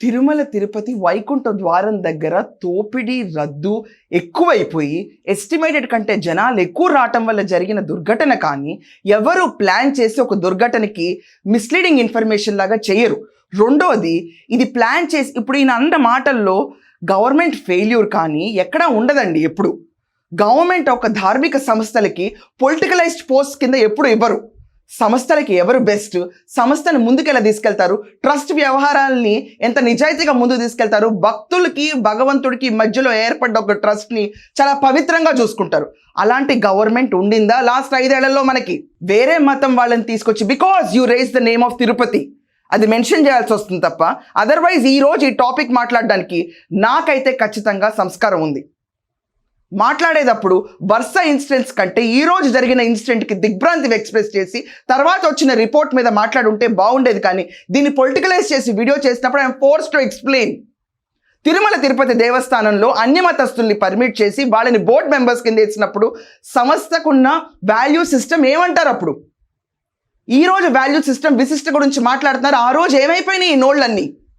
తిరుమల తిరుపతి వైకుంఠ ద్వారం దగ్గర తోపిడీ రద్దు ఎక్కువైపోయి ఎస్టిమేటెడ్ కంటే జనాలు ఎక్కువ రావటం వల్ల జరిగిన దుర్ఘటన కానీ ఎవరు ప్లాన్ చేసి ఒక దుర్ఘటనకి మిస్లీడింగ్ ఇన్ఫర్మేషన్ లాగా చేయరు. రెండోది ఇది ప్లాన్ చేసి ఇప్పుడు ఈయన అన్న మాటల్లో గవర్నమెంట్ ఫెయిల్యూర్ కానీ ఎక్కడా ఉండదండి ఎప్పుడు. గవర్నమెంట్ ఒక ధార్మిక సంస్థలకి పొలిటికలైజ్డ్ పోస్ట్ కింద ఎప్పుడు ఇవ్వరు. సంస్థలకి ఎవరు బెస్ట్ సంస్థను ముందుకెలా తీసుకెళ్తారు? ట్రస్ట్ వ్యవహారాలని ఎంత నిజాయితీగా ముందుకు తీసుకెళ్తారు? భక్తులకి భగవంతుడికి మధ్యలో ఏర్పడ్డ ఒక ట్రస్ట్ని చాలా పవిత్రంగా చూసుకుంటారు. అలాంటి గవర్నమెంట్ ఉండిందా? లాస్ట్ ఐదేళ్ళలో మనకి వేరే మతం వాళ్ళని తీసుకొచ్చి because you raise the name of Tirupati అది మెన్షన్ చేయాల్సి వస్తుంది తప్ప అదర్వైజ్ ఈ రోజు ఈ టాపిక్ మాట్లాడడానికి నాకైతే ఖచ్చితంగా సంస్కారం ఉంది. మాట్లాడేటప్పుడు వరుస ఇన్సిడెంట్స్ కంటే ఈ రోజు జరిగిన ఇన్సిడెంట్కి దిగ్భ్రాంతి ఎక్స్ప్రెస్ చేసి తర్వాత వచ్చిన రిపోర్ట్ మీద మాట్లాడుంటే బాగుండేది కానీ దీన్ని పొలిటికలైజ్ చేసి వీడియో చేసినప్పుడు I'm forced to explain. Tirumala Tirupati దేవస్థానంలో అన్యమతస్తుల్ని పర్మిట్ చేసి వాళ్ళని బోర్డ్ మెంబర్స్ కింద ఇచ్చినప్పుడు సంస్థకున్న వాల్యూ సిస్టమ్ ఏమంటారు అప్పుడు? ఈ రోజు వాల్యూ సిస్టమ్ విశిష్ట గురించి మాట్లాడుతున్నారు ఆ రోజు ఏమైపోయినాయి ఈ నోళ్ళన్నీ?